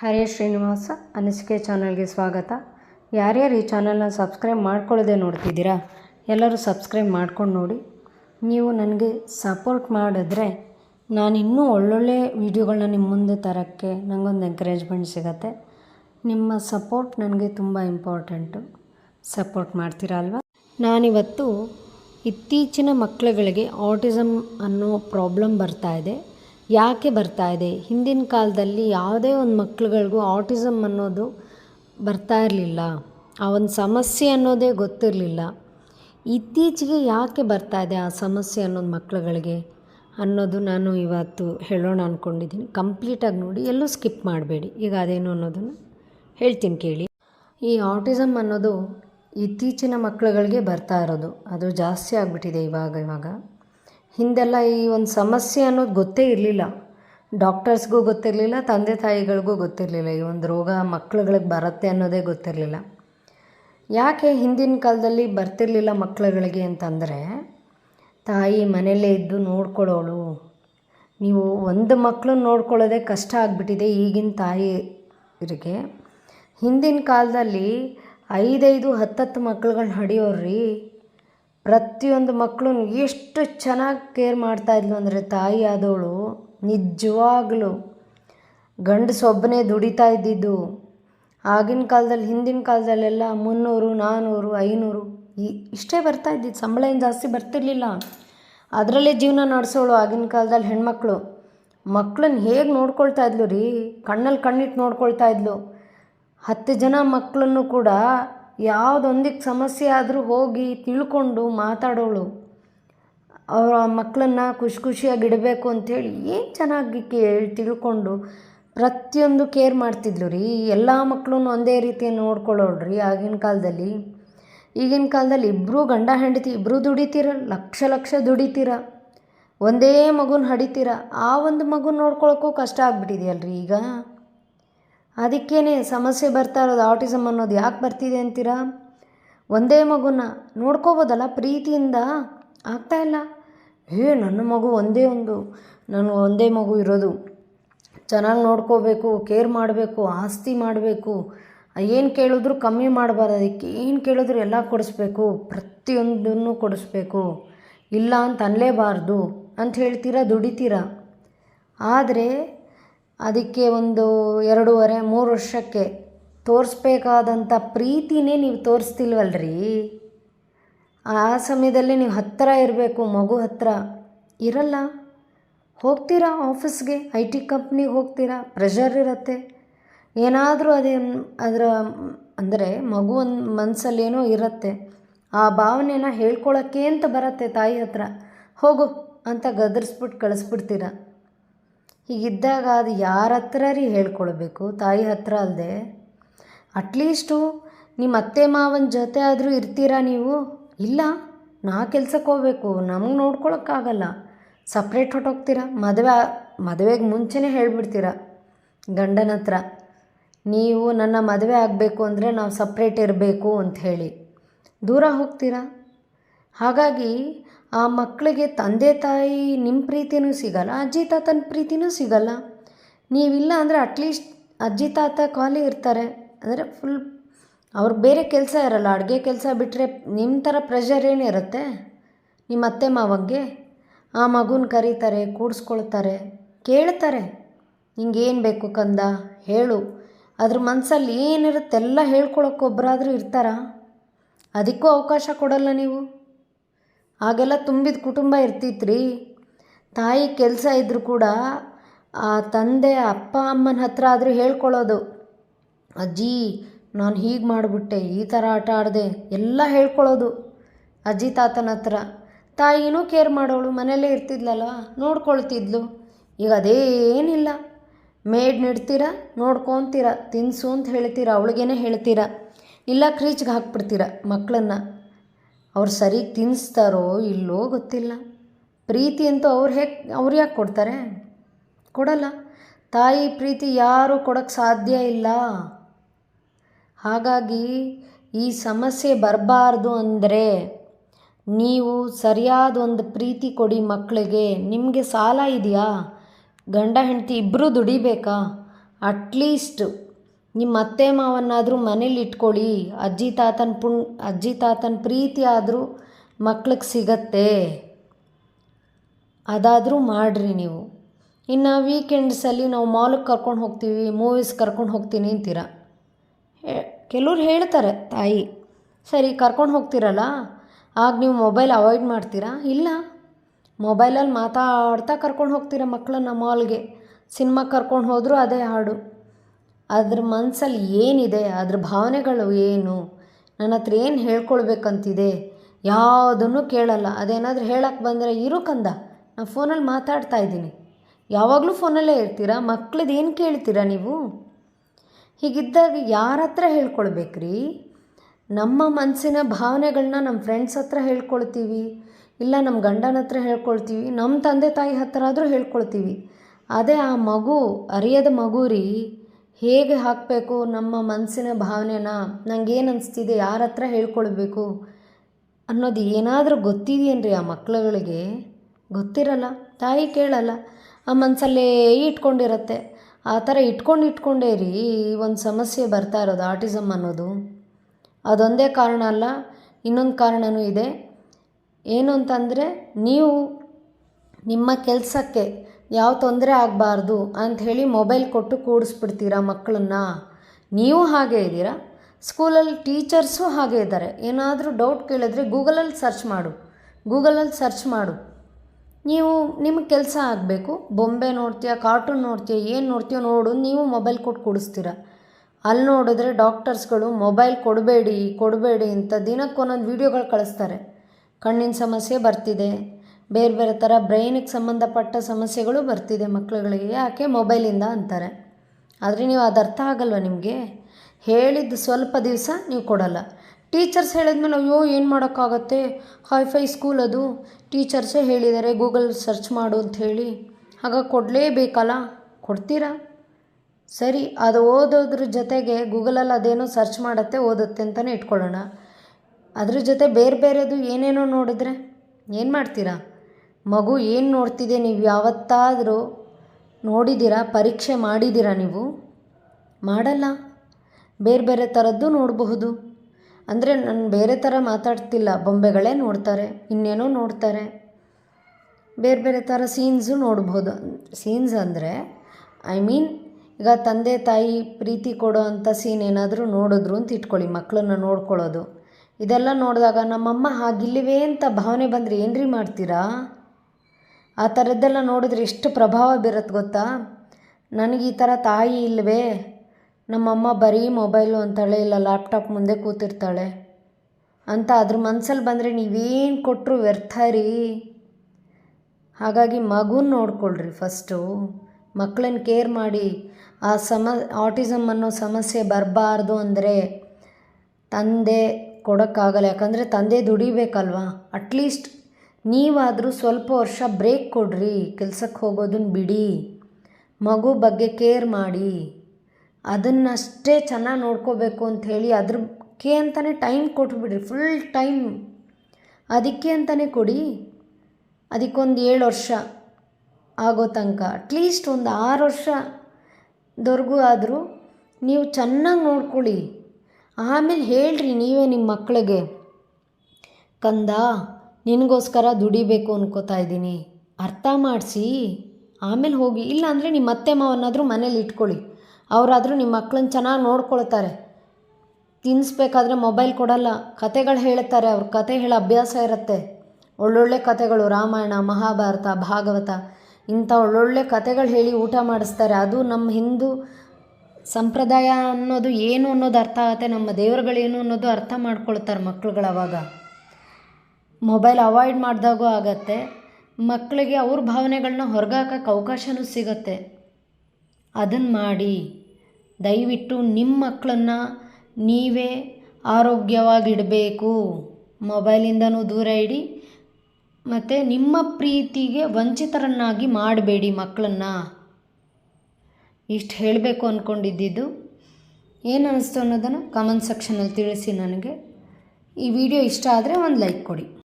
ಹರೇ ಶ್ರೀನಿವಾಸ, ಅನಿಸಿಕೆ ಚಾನಲ್ಗೆ ಸ್ವಾಗತ. ಯಾರ್ಯಾರು ಈ ಚಾನಲ್ನ ಸಬ್ಸ್ಕ್ರೈಬ್ ಮಾಡ್ಕೊಳ್ಳದೆ ನೋಡ್ತಿದ್ದೀರಾ, ಎಲ್ಲರೂ ಸಬ್ಸ್ಕ್ರೈಬ್ ಮಾಡ್ಕೊಂಡು ನೋಡಿ. ನೀವು ನನಗೆ ಸಪೋರ್ಟ್ ಮಾಡಿದ್ರೆ ನಾನು ಇನ್ನೂ ಒಳ್ಳೊಳ್ಳೆ ವೀಡಿಯೋಗಳನ್ನ ನಿಮ್ಮ ಮುಂದೆ ತರೋಕ್ಕೆ ನನಗೊಂದು ಎಂಕರೇಜ್ಮೆಂಟ್ ಸಿಗತ್ತೆ. ನಿಮ್ಮ ಸಪೋರ್ಟ್ ನನಗೆ ತುಂಬ ಇಂಪಾರ್ಟೆಂಟು ಸಪೋರ್ಟ್ ಮಾಡ್ತೀರಾ ಅಲ್ವಾ? ನಾನಿವತ್ತು ಇತ್ತೀಚಿನ ಮಕ್ಕಳುಗಳಿಗೆ ಆಟಿಸಮ್ ಅನ್ನೋ ಪ್ರಾಬ್ಲಮ್ ಬರ್ತಾ ಇದೆ. ಯಾಕೆ ಬರ್ತಾ ಇದೆ? ಹಿಂದಿನ ಕಾಲದಲ್ಲಿ ಯಾವುದೇ ಒಂದು ಮಕ್ಳುಗಳಿಗೂ ಆಟಿಸಮ್ ಅನ್ನೋದು ಬರ್ತಾ ಇರಲಿಲ್ಲ. ಆ ಒಂದು ಸಮಸ್ಯೆ ಅನ್ನೋದೇ ಗೊತ್ತಿರಲಿಲ್ಲ. ಇತ್ತೀಚೆಗೆ ಯಾಕೆ ಬರ್ತಾ ಇದೆ ಆ ಸಮಸ್ಯೆ ಅನ್ನೋದು ಮಕ್ಳುಗಳಿಗೆ? ಅನ್ನೋದು ನಾನು ಇವತ್ತು ಹೇಳೋಣ ಅಂದ್ಕೊಂಡಿದ್ದೀನಿ ಕಂಪ್ಲೀಟಾಗಿ ನೋಡಿ, ಎಲ್ಲೂ ಸ್ಕಿಪ್ ಮಾಡಬೇಡಿ. ಈಗ ಅದೇನು ಅನ್ನೋದನ್ನು ಹೇಳ್ತೀನಿ ಕೇಳಿ. ಈ ಆಟಿಸಮ್ ಅನ್ನೋದು ಇತ್ತೀಚಿನ ಮಕ್ಕಳುಗಳಿಗೆ ಬರ್ತಾ ಇರೋದು. ಅದು ಜಾಸ್ತಿ ಆಗಿಬಿಟ್ಟಿದೆ ಇವಾಗ ಇವಾಗ. ಹಿಂದೆಲ್ಲ ಈ ಒಂದು ಸಮಸ್ಯೆ ಅನ್ನೋದು ಗೊತ್ತೇ ಇರಲಿಲ್ಲ. ಡಾಕ್ಟರ್ಸ್ಗೂ ಗೊತ್ತಿರಲಿಲ್ಲ, ತಂದೆ ತಾಯಿಗಳಿಗೂ ಗೊತ್ತಿರಲಿಲ್ಲ ಈ ಒಂದು ರೋಗ ಮಕ್ಳುಗಳಿಗೆ ಬರುತ್ತೆ ಅನ್ನೋದೇ ಗೊತ್ತಿರಲಿಲ್ಲ. ಯಾಕೆ ಹಿಂದಿನ ಕಾಲದಲ್ಲಿ ಬರ್ತಿರ್ಲಿಲ್ಲ ಮಕ್ಳುಗಳಿಗೆ ಅಂತಂದರೆ, ತಾಯಿ ಮನೆಯಲ್ಲೇ ಇದ್ದು ನೋಡ್ಕೊಳ್ಳೋಳು. ನೀವು ಒಂದು ಮಕ್ಕಳನ್ನ ನೋಡ್ಕೊಳ್ಳೋದೇ ಕಷ್ಟ ಆಗಿಬಿಟ್ಟಿದೆ ಈಗಿನ ತಾಯಿರಿಗೆ. ಹಿಂದಿನ ಕಾಲದಲ್ಲಿ ಐದೈದು ಹತ್ತತ್ತು ಹಡಿಯೋರು ಹಡಿಯೋರ್ರಿ. ಪ್ರತಿಯೊಂದು ಮಕ್ಕಳು ಎಷ್ಟು ಚೆನ್ನಾಗಿ ಕೇರ್ ಮಾಡ್ತಾಯಿದ್ಲು ಅಂದರೆ ತಾಯಿ ಆದವಳು ನಿಜವಾಗ್ಲೂ ಗಂಡಸೊಬ್ಬನೇ ದುಡಿತಾ ಇದ್ದಿದ್ದು. ಆಗಿನ ಕಾಲದಲ್ಲಿ, ಹಿಂದಿನ ಕಾಲದಲ್ಲೆಲ್ಲ ಮುನ್ನೂರು ನಾನ್ನೂರು ಐನೂರು ಈ ಇಷ್ಟೇ ಬರ್ತಾ ಇದ್ದಿದ್ದು. ಸಂಬಳ ಏನು ಜಾಸ್ತಿ ಬರ್ತಿರ್ಲಿಲ್ಲ. ಅದರಲ್ಲೇ ಜೀವನ ನಡೆಸೋಳು ಆಗಿನ ಕಾಲದಲ್ಲಿ ಹೆಣ್ಮಕ್ಳು. ಮಕ್ಕಳನ್ನ ಹೇಗೆ ನೋಡ್ಕೊಳ್ತಾ ಇದ್ಲು ರೀ? ಕಣ್ಣಲ್ಲಿ ಕಣ್ಣಿಟ್ಟು ನೋಡ್ಕೊಳ್ತಾ ಇದ್ಲು. ಹತ್ತು ಜನ ಮಕ್ಕಳನ್ನು ಕೂಡ ಯಾವುದೊಂದಿಗೆ ಸಮಸ್ಯೆ ಆದರೂ ಹೋಗಿ ತಿಳ್ಕೊಂಡು ಮಾತಾಡೋಳು. ಅವರ ಮಕ್ಕಳನ್ನ ಖುಷಿ ಖುಷಿಯಾಗಿ ಇಡಬೇಕು ಅಂಥೇಳಿ ಏನು ಚೆನ್ನಾಗಿ ಕೇಳಿ, ತಿಳ್ಕೊಂಡು ಪ್ರತಿಯೊಂದು ಕೇರ್ ಮಾಡ್ತಿದ್ಲು ರೀ. ಎಲ್ಲ ಮಕ್ಕಳನ್ನು ಒಂದೇ ರೀತಿ ನೋಡ್ಕೊಳ್ಳೋಳು ರೀ ಆಗಿನ ಕಾಲದಲ್ಲಿ. ಈಗಿನ ಕಾಲದಲ್ಲಿ ಇಬ್ಬರೂ ಗಂಡ ಹೆಂಡತಿ ಇಬ್ಬರೂ ದುಡಿತೀರ, ಲಕ್ಷ ಲಕ್ಷ ದುಡಿತೀರ. ಒಂದೇ ಮಗುನ ಹಡಿತೀರ. ಆ ಒಂದು ಮಗು ನೋಡ್ಕೊಳ್ಳೋಕ್ಕೂ ಕಷ್ಟ ಆಗ್ಬಿಟ್ಟಿದೆಯಲ್ರಿ ಈಗ. ಅದಕ್ಕೇ ಸಮಸ್ಯೆ ಬರ್ತಾ ಇರೋದು ಆಟಿಸಮ್ ಅನ್ನೋದು ಯಾಕೆ ಬರ್ತಿದೆ ಅಂತೀರಾ? ಒಂದೇ ಮಗುನ ನೋಡ್ಕೋಬೋದಲ್ಲ, ಪ್ರೀತಿಯಿಂದ? ಆಗ್ತಾಯಿಲ್ಲ ಹೇ, ನನ್ನ ಮಗು ಒಂದೇ ಒಂದು, ನಾನು ಒಂದೇ ಮಗು ಇರೋದು. ಚೆನ್ನಾಗಿ ನೋಡ್ಕೋಬೇಕು ಕೇರ್ ಮಾಡಬೇಕು, ಆಸ್ತಿ ಮಾಡಬೇಕು. ಏನು ಕೇಳಿದ್ರು ಕಮ್ಮಿ ಮಾಡಬಾರ್ದು, ಅದಕ್ಕೆ ಏನು ಕೇಳಿದ್ರು ಎಲ್ಲ ಕೊಡಿಸ್ಬೇಕು, ಪ್ರತಿಯೊಂದನ್ನು ಕೊಡಿಸ್ಬೇಕು. ಇಲ್ಲ ಅಂತ ಅನ್ನಲೇಬಾರ್ದು ಅಂತ ಹೇಳ್ತೀರಾ, ದುಡಿತೀರಾ? ಆದರೆ ಅದಕ್ಕೆ ಒಂದು ಎರಡೂವರೆ, ಮೂರು ವರ್ಷಕ್ಕೆ ತೋರಿಸ್ಬೇಕಾದಂಥ ಪ್ರೀತಿನೇ ನೀವು ತೋರಿಸ್ತಿಲ್ವಲ್ರಿ? ಆ ಸಮಯದಲ್ಲಿ ನೀವು ಹತ್ತಿರ ಇರಬೇಕು, ಮಗು ಹತ್ತಿರ ಇರಲ್ಲ. ಹೋಗ್ತೀರಾ ಆಫೀಸ್ಗೆ? ಐ ಟಿ ಕಂಪ್ನಿಗೆ ಹೋಗ್ತೀರಾ? ಪ್ರೆಷರ್ ಇರುತ್ತೆ. ಏನಾದರೂ ಅದೇ ಅದರ, ಅಂದರೆ ಮಗು ಒಂದು ಮನಸ್ಸಲ್ಲಿ ಏನೋ ಇರುತ್ತೆ. ಆ ಭಾವನೆನ ಹೇಳ್ಕೊಳ್ಳೋಕ್ಕೆ ಅಂತ ಬರುತ್ತೆ ತಾಯಿ ಹತ್ರ. ಹೋಗು ಅಂತ ಗದರಿಸ್ಬಿಟ್ಟು ಕಳಿಸ್ಬಿಡ್ತೀರ? ಹೀಗಿದ್ದಾಗ ಅದು ಯಾರ ಹತ್ರ ರೀ ಹೇಳ್ಕೊಳ್ಬೇಕು? ತಾಯಿ ಹತ್ರ ಅಲ್ಲದೆ ಅಟ್ಲೀಸ್ಟು ನಿಮ್ಮ ಅತ್ತೆ ಮಾವನ ಜೊತೆ ಆದರೂ ಇರ್ತೀರಾ ನೀವು? ಇಲ್ಲ, ನಾ ಕೆಲ್ಸಕ್ಕೆ ಹೋಗ್ಬೇಕು. ನಮಗೆ ನೋಡ್ಕೊಳಕ್ಕಾಗಲ್ಲ. ಸಪ್ರೇಟ್ ಹೊಟ್ಟೋಗ್ತೀರಾ ಮದುವೆ ಮದುವೆಗೆ ಮುಂಚೆನೇ ಹೇಳಿಬಿಡ್ತೀರ? ಗಂಡನ ಹತ್ರ. ನೀವು ನನ್ನ ಮದುವೆ ಆಗಬೇಕು ಅಂದರೆ ನಾವು ಸಪ್ರೇಟ್ ಇರಬೇಕು ಅಂತ ಹೇಳಿ. ದೂರ ಹೋಗ್ತೀರಾ? ಹಾಗಾಗಿ ಆ ಮಕ್ಕಳಿಗೆ ತಂದೆ ತಾಯಿ ನಿಮ್ಮ ಪ್ರೀತಿನೂ ಸಿಗಲ್ಲ, ಅಜ್ಜಿ ತಾತನ ಪ್ರೀತಿನೂ ಸಿಗಲ್ಲ. ನೀವಿಲ್ಲ ಅಂದರೆ ಅಟ್ಲೀಸ್ಟ್ ಅಜ್ಜಿ ತಾತ ಖಾಲಿ ಇರ್ತಾರೆ. ಅಂದರೆ ಫುಲ್ ಅವ್ರು ಬೇರೆ ಕೆಲಸ ಇರಲ್ಲ, ಅಡುಗೆ ಕೆಲಸ ಬಿಟ್ಟರೆ ನಿಮ್ಮ ಥರ ಪ್ರೆಷರ್ ಏನಿರುತ್ತೆ ನಿಮ್ಮ ಅತ್ತೆ ಮಾವಂಗೆ ಆ ಮಗುನ ಕರೀತಾರೆ, ಕೂಡಿಸ್ಕೊಳ್ತಾರೆ, ಕೇಳ್ತಾರೆ. ನಿಂಗೇನು ಬೇಕು ಕಂದ? ಹೇಳು. ಅದ್ರ ಮನಸ್ಸಲ್ಲಿ ಏನಿರುತ್ತೆ ಎಲ್ಲ ಹೇಳ್ಕೊಳಕ್ಕೆ ಒಬ್ಬರಾದರೂ ಇರ್ತಾರಾ? ಅದಕ್ಕೂ ಅವಕಾಶ ಕೊಡಲ್ಲ ನೀವು. ಆಗೆಲ್ಲ ತುಂಬಿದ ಕುಟುಂಬ ಇರ್ತಿತ್ರಿ. ತಾಯಿ ಕೆಲಸ ಇದ್ದರೂ ಕೂಡ ಆ ತಂದೆ ಅಪ್ಪ ಅಮ್ಮನ ಹತ್ರ ಆದರೂ ಹೇಳ್ಕೊಳ್ಳೋದು ಅಜ್ಜಿ, ನಾನು ಹೀಗೆ ಮಾಡಿಬಿಟ್ಟೆ, ಈ ಥರ ಆಟ ಆಡಿದೆ, ಎಲ್ಲ ಹೇಳ್ಕೊಳ್ಳೋದು ಅಜ್ಜಿ ತಾತನ ಹತ್ರ. ತಾಯಿನೂ ಕೇರ್ ಮಾಡೋಳು, ಮನೆಯಲ್ಲೇ ಇರ್ತಿದ್ಲಲ್ಲ, ನೋಡ್ಕೊಳ್ತಿದ್ಲು. ಈಗ ಅದೇನಿಲ್ಲ. ಮೇಡ್ ನೆಡ್ತೀರ, ನೋಡ್ಕೊತೀರ, ತಿನ್ಸು ಅಂತ ಹೇಳ್ತೀರ, ಅವಳಿಗೇನೆ ಹೇಳ್ತೀರ. ಇಲ್ಲ ಕ್ರೀಚ್ಗೆ ಹಾಕ್ಬಿಡ್ತೀರ ಮಕ್ಕಳನ್ನ ಅವ್ರು ಸರಿಗೆ ತಿನ್ನಿಸ್ತಾರೋ ಇಲ್ಲೋ ಗೊತ್ತಿಲ್ಲ. ಪ್ರೀತಿ ಅಂತೂ ಅವ್ರು ಹೇಗೆ ಅವ್ರು ಯಾಕೆ ಕೊಡ್ತಾರೆ? ಕೊಡಲ್ಲ. ತಾಯಿ ಪ್ರೀತಿ ಯಾರೂ ಕೊಡೋಕ್ಕೆ ಸಾಧ್ಯ ಇಲ್ಲ. ಹಾಗಾಗಿ ಈ ಸಮಸ್ಯೆ ಬರಬಾರ್ದು ಅಂದರೆ ನೀವು ಸರಿಯಾದ ಒಂದು ಪ್ರೀತಿ ಕೊಡಿ ಮಕ್ಕಳಿಗೆ ನಿಮಗೆ ಸಾಲ ಇದೆಯಾ? ಗಂಡ, ಹೆಂಡತಿ ಇಬ್ಬರೂ ದುಡಿಬೇಕಾ? ಅಟ್ಲೀಸ್ಟ್ ನಿಮ್ಮ ಅತ್ತೆ ಮಾವನ್ನಾದರೂ ಮನೇಲಿ ಇಟ್ಕೊಳ್ಳಿ. ಅಜ್ಜಿ ತಾತನ ಪುಣ್, ಅಜ್ಜಿ ತಾತನ ಪ್ರೀತಿ ಆದರೂ ಮಕ್ಳಿಗೆ ಸಿಗತ್ತೆ. ಅದಾದರೂ ಮಾಡಿರಿ ನೀವು. ಇನ್ನು ವೀಕೆಂಡ್ಸಲ್ಲಿ ನಾವು ಮಾಲಿಗೆ ಕರ್ಕೊಂಡು ಹೋಗ್ತೀವಿ ಮೂವೀಸ್ ಕರ್ಕೊಂಡು ಹೋಗ್ತೀನಿ ಅಂತೀರ? ಕೆಲವ್ರು ಹೇಳ್ತಾರೆ, ತಾಯಿ, ಸರಿ, ಕರ್ಕೊಂಡು ಹೋಗ್ತೀರಲ್ಲ? ಆಗ ನೀವು ಮೊಬೈಲ್ ಅವಾಯ್ಡ್ ಮಾಡ್ತೀರಾ? ಇಲ್ಲ. ಮೊಬೈಲಲ್ಲಿ ಮಾತಾಡ್ತಾ ಕರ್ಕೊಂಡು ಹೋಗ್ತೀರಾ ಮಕ್ಕಳನ್ನ ಮಾಲ್ಗೆ ಸಿನಿಮಾ ಕರ್ಕೊಂಡು ಹೋದರೂ ಅದೇ ಹಾಡು. ಅದ್ರ ಮನಸ್ಸಲ್ಲಿ ಏನಿದೆ, ಅದ್ರ ಭಾವನೆಗಳು ಏನು? ನನ್ನ ಹತ್ರ ಏನು ಹೇಳ್ಕೊಳ್ಬೇಕಂತಿದೆ? ಯಾವುದನ್ನು ಕೇಳಲ್ಲ. ಅದೇನಾದರೂ ಹೇಳಕ್ಕೆ ಬಂದರೆ ಇರು ಕಂದ ನಾನು ಫೋನಲ್ಲಿ ಮಾತಾಡ್ತಾ ಇದ್ದೀನಿ. ಯಾವಾಗಲೂ ಫೋನಲ್ಲೇ ಇರ್ತೀರಾ? ಮಕ್ಳದ್ದು ಏನು ಕೇಳ್ತೀರಾ ನೀವು? ಹೀಗಿದ್ದಾಗ ಯಾರ ಹತ್ರ ಹೇಳ್ಕೊಳ್ಬೇಕ್ರಿ? ನಮ್ಮ ಮನಸ್ಸಿನ ಭಾವನೆಗಳನ್ನ ನಮ್ಮ ಫ್ರೆಂಡ್ಸ್ ಹತ್ರ ಹೇಳ್ಕೊಳ್ತೀವಿ, ಇಲ್ಲ ನಮ್ಮ ಗಂಡನ ಹತ್ರ ಹೇಳ್ಕೊಳ್ತೀವಿ ನಮ್ಮ ತಂದೆ ತಾಯಿ ಹತ್ರ ಆದರೂ ಹೇಳ್ಕೊಳ್ತೀವಿ. ಅದೇ ಆ ಮಗು, ಅರಿಯದ ಮಗು ರೀ. ಹೇಗೆ ಹಾಕಬೇಕು ನಮ್ಮ ಮನಸ್ಸಿನ ಭಾವನೆನ ನಂಗೇನು ಅನಿಸ್ತಿದೆ, ಯಾರ ಹತ್ರ ಹೇಳ್ಕೊಳ್ಬೇಕು ಅನ್ನೋದು ಏನಾದರೂ ಗೊತ್ತಿದೆಯೇನ್ರಿ ಆ ಮಕ್ಳುಗಳಿಗೆ? ಗೊತ್ತಿರಲ್ಲ, ತಾಯಿ ಕೇಳಲ್ಲ. ಆ ಮನಸ್ಸಲ್ಲೇ ಇಟ್ಕೊಂಡಿರತ್ತೆ. ಆ ಥರ ಇಟ್ಕೊಂಡು ಇಟ್ಕೊಂಡೇ ರೀ ಒಂದು ಸಮಸ್ಯೆ ಬರ್ತಾ ಇರೋದು ಆಟಿಸಮ್ ಅನ್ನೋದು. ಅದೊಂದೇ ಕಾರಣ ಅಲ್ಲ, ಇನ್ನೊಂದು ಕಾರಣವೂ ಇದೆ. ಏನು ಅಂತಂದರೆ, ನೀವು ನಿಮ್ಮ ಕೆಲಸಕ್ಕೆ ಯಾವ ತೊಂದರೆ ಆಗಬಾರ್ದು ಅಂಥೇಳಿ ಮೊಬೈಲ್ ಕೊಟ್ಟು ಕೂಡಿಸ್ಬಿಡ್ತೀರಾ ಮಕ್ಕಳನ್ನ ನೀವು ಹಾಗೆ ಇದ್ದೀರಾ? ಸ್ಕೂಲಲ್ಲಿ ಟೀಚರ್ಸು ಹಾಗೆ ಇದ್ದಾರೆ. ಏನಾದರೂ ಡೌಟ್ ಕೇಳಿದ್ರೆ ಗೂಗಲಲ್ಲಿ ಸರ್ಚ್ ಮಾಡು. ಗೂಗಲಲ್ಲಿ ಸರ್ಚ್ ಮಾಡು. ನೀವು ನಿಮಗೆ ಕೆಲಸ ಆಗಬೇಕು. ಬೊಂಬೆ ನೋಡ್ತೀಯ, ಕಾರ್ಟೂನ್ ನೋಡ್ತೀಯ, ಏನು ನೋಡ್ತೀಯೋ ನೋಡು. ನೀವು ಮೊಬೈಲ್ ಕೊಟ್ಟು ಕೂಡಿಸ್ತೀರ. ಅಲ್ಲಿ ನೋಡಿದ್ರೆ ಡಾಕ್ಟರ್ಸ್ಗಳು ಮೊಬೈಲ್ ಕೊಡಬೇಡಿ ಕೊಡಬೇಡಿ ಅಂತ ದಿನಕ್ಕೊಂದೊಂದು ವೀಡಿಯೋಗಳು ಕಳಿಸ್ತಾರೆ. ಕಣ್ಣಿನ ಸಮಸ್ಯೆ ಬರ್ತಿದೆ. ಬೇರೆ ಬೇರೆ ಥರ ಬ್ರೈನಿಗೆ ಸಂಬಂಧಪಟ್ಟ ಸಮಸ್ಯೆಗಳು ಬರ್ತಿದೆ ಮಕ್ಕಳುಗಳಿಗೆ ಯಾಕೆ? ಮೊಬೈಲಿಂದ ಅಂತಾರೆ. ಆದರೆ ನೀವು ಅದು ಅರ್ಥ ಆಗಲ್ವ ನಿಮಗೆ? ಹೇಳಿದ್ದು ಸ್ವಲ್ಪ ದಿವಸ ನೀವು ಕೊಡಲ್ಲ. ಟೀಚರ್ಸ್ ಹೇಳಿದ್ಮೇಲೆ ಅಯ್ಯೋ, ಏನು ಮಾಡೋಕ್ಕಾಗತ್ತೆ? ಹೈಫೈ ಸ್ಕೂಲ್ ಅದು. ಟೀಚರ್ಸೇ ಹೇಳಿದ್ದಾರೆ, ಗೂಗಲ್ ಸರ್ಚ್ ಮಾಡು ಅಂತ ಹೇಳಿ. ಆಗ ಕೊಡಲೇಬೇಕಲ್ಲ? ಕೊಡ್ತೀರಾ? ಸರಿ, ಅದು ಓದೋದ್ರ ಜೊತೆಗೆ ಗೂಗಲಲ್ಲಿ ಅದೇನೋ ಸರ್ಚ್ ಮಾಡುತ್ತೆ, ಓದುತ್ತೆ ಅಂತಲೇ ಇಟ್ಕೊಳ್ಳೋಣ. ಅದ್ರ ಜೊತೆ ಬೇರೆ ಬೇರೆದು ಏನೇನೋ ನೋಡಿದ್ರೆ ಏನು ಮಾಡ್ತೀರಾ? ಮಗು ಏನು ನೋಡ್ತಿದೆ ನೀವು ಯಾವತ್ತಾದರೂ ನೋಡಿದ್ದೀರಾ? ಪರೀಕ್ಷೆ ಮಾಡಿದ್ದೀರಾ ನೀವು? ಮಾಡಲ್ಲ. ಬೇರೆ ಬೇರೆ ಥರದ್ದು ನೋಡಬಹುದು. ಅಂದರೆ ನಾನು ಬೇರೆ ಥರ ಮಾತಾಡ್ತಿಲ್ಲ. ಬೊಂಬೆಗಳೇ ನೋಡ್ತಾರೆ. ಇನ್ನೇನೋ ನೋಡ್ತಾರೆ. ಬೇರೆ ಬೇರೆ ಥರ ಸೀನ್ಸು ನೋಡ್ಬೋದು. ಸೀನ್ಸ್ ಅಂದರೆ, ಐ ಮೀನ್, ಈಗ ತಂದೆ ತಾಯಿ ಪ್ರೀತಿ ಕೊಡೋ ಅಂಥ ಸೀನ್ ಏನಾದರೂ ನೋಡಿದ್ರು ಅಂತ ಇಟ್ಕೊಳ್ಳಿ. ಮಕ್ಕಳನ್ನ ನೋಡ್ಕೊಳ್ಳೋದು. ಇದೆಲ್ಲ ನೋಡಿದಾಗ ನಮ್ಮಮ್ಮ ಹಾಗಿಲ್ಲವೇ ಅಂತ ಭಾವನೆ ಬಂದರೆ ಏನ್ರಿ ಮಾಡ್ತೀರಾ? ಆ ಥರದ್ದೆಲ್ಲ ನೋಡಿದ್ರೆ ಎಷ್ಟು ಪ್ರಭಾವ ಬೀರತ್ತೆ ಗೊತ್ತಾ? ನನಗೆ ಈ ಥರ ತಾಯಿ ಇಲ್ಲವೇ ನಮ್ಮಮ್ಮ ಬರೀ ಮೊಬೈಲು ಅಂತಾಳೆ ಇಲ್ಲ, ಲ್ಯಾಪ್ಟಾಪ್ ಮುಂದೆ ಕೂತಿರ್ತಾಳೆ. ಅಂತ ಅದ್ರ ಮನಸ್ಸಲ್ಲಿ ಬಂದರೆ ನೀವೇನು ಕೊಟ್ಟರು ವ್ಯರ್ಥ ರೀ. ಹಾಗಾಗಿ ಮಗುನ ನೋಡ್ಕೊಳ್ರಿ ಫಸ್ಟು. ಮಕ್ಕಳನ್ನ ಕೇರ್ ಮಾಡಿ. ಆ ಸಮ, ಆಟಿಸಮ್ ಅನ್ನೋ ಸಮಸ್ಯೆ ಬರಬಾರ್ದು ಅಂದರೆ ತಂದೆ ಕೊಡೋಕ್ಕಾಗಲ್ಲ. ಯಾಕಂದರೆ ತಂದೆ ದುಡಿಬೇಕಲ್ವಾ? ಅಟ್ಲೀಸ್ಟ್ ನೀವಾದರೂ ಸ್ವಲ್ಪ ವರ್ಷ ಬ್ರೇಕ್ ಕೊಡ್ರಿ ಕೆಲ್ಸಕ್ಕೆ ಹೋಗೋದನ್ನ ಬಿಡಿ, ಮಗು ಬಗ್ಗೆ ಕೇರ್ ಮಾಡಿ, ಅದನ್ನಷ್ಟೇ ಚೆನ್ನಾಗಿ ನೋಡ್ಕೋಬೇಕು ಅಂಥೇಳಿ ಅದ್ರಕ್ಕೆ ಅಂತಲೇ ಟೈಮ್ ಕೊಟ್ಬಿಡ್ರಿ, ಫುಲ್ ಟೈಮ್. ಅದಕ್ಕೆ ಅಂತಲೇ ಕೊಡಿ, ಅದಕ್ಕೊಂದು ಏಳು ವರ್ಷ ಆಗೋ ತನಕ ಅಟ್ಲೀಸ್ಟ್ ಒಂದು ಆರು ವರ್ಷದವರೆಗೂ ಆದರೂ ನೀವು ಚೆನ್ನಾಗಿ ನೋಡ್ಕೊಳ್ಳಿ. ಆಮೇಲೆ ಹೇಳ್ರಿ ನೀವೇ ನಿಮ್ಮ ಮಕ್ಕಳಿಗೆ ಕಂದ. ನಿನಗೋಸ್ಕರ ದುಡಿಬೇಕು ಅನ್ಕೋತಾ ಇದ್ದೀನಿ. ಅರ್ಥ ಮಾಡಿಸಿ. ಆಮೇಲೆ ಹೋಗಿ, ಇಲ್ಲ ಅಂದರೆ ನಿಮ್ಮ ಅತ್ತೆ ಮಾವನಾದರೂ ಮನೇಲಿ ಇಟ್ಕೊಳ್ಳಿ. ಅವರಾದರೂ ನಿಮ್ಮ ಮಕ್ಕಳನ್ನ ಚೆನ್ನಾಗಿ ನೋಡ್ಕೊಳ್ತಾರೆ. ತಿನ್ನಿಸ್ಬೇಕಾದ್ರೆ ಮೊಬೈಲ್ ಕೊಡಲ್ಲ. ಕತೆಗಳು ಹೇಳ್ತಾರೆ, ಅವ್ರ ಕತೆ ಹೇಳೋ ಅಭ್ಯಾಸ ಇರುತ್ತೆ. ಒಳ್ಳೊಳ್ಳೆ ಕತೆಗಳು, ರಾಮಾಯಣ, ಮಹಾಭಾರತ, ಭಾಗವತ, ಇಂಥ ಒಳ್ಳೊಳ್ಳೆ ಕತೆಗಳು ಹೇಳಿ ಊಟ ಮಾಡಿಸ್ತಾರೆ. ಅದು ನಮ್ಮ ಹಿಂದೂ ಸಂಪ್ರದಾಯ ಅನ್ನೋದು ಏನು ಅನ್ನೋದು ಅರ್ಥ ಆಗುತ್ತೆ, ನಮ್ಮ ದೇವರುಗಳೇನು ಅನ್ನೋದು ಅರ್ಥ ಮಾಡ್ಕೊಳ್ತಾರೆ ಮಕ್ಳುಗಳು ಅವಾಗ. ಮೊಬೈಲ್ ಅವಾಯ್ಡ್ ಮಾಡಿದಾಗೂ ಆಗತ್ತೆ. ಮಕ್ಕಳಿಗೆ ಅವ್ರ ಭಾವನೆಗಳನ್ನ ಹೊರಗಾಕಕ್ಕೆ ಅವಕಾಶವೂ ಸಿಗತ್ತೆ. ಅದನ್ನು ಮಾಡಿ. ದಯವಿಟ್ಟು ನಿಮ್ಮ ಮಕ್ಕಳನ್ನ ನೀವೇ ಆರೋಗ್ಯವಾಗಿಡಬೇಕು. ಮೊಬೈಲಿಂದನೂ ದೂರ ಇಡಿ. ಮತ್ತು ನಿಮ್ಮ ಪ್ರೀತಿಗೆ ವಂಚಿತರನ್ನಾಗಿ ಮಾಡಬೇಡಿ ಮಕ್ಕಳನ್ನು ಇಷ್ಟು ಹೇಳಬೇಕು ಅಂದ್ಕೊಂಡಿದ್ದಿದ್ದು ಏನು ಅನ್ನಿಸ್ತು ಅನ್ನೋದನ್ನು ಕಮೆಂಟ್ ಸೆಕ್ಷನಲ್ಲಿ ತಿಳಿಸಿ ನನಗೆ. ಈ ವಿಡಿಯೋ ಇಷ್ಟ ಆದರೆ ಒಂದು ಲೈಕ್ ಕೊಡಿ.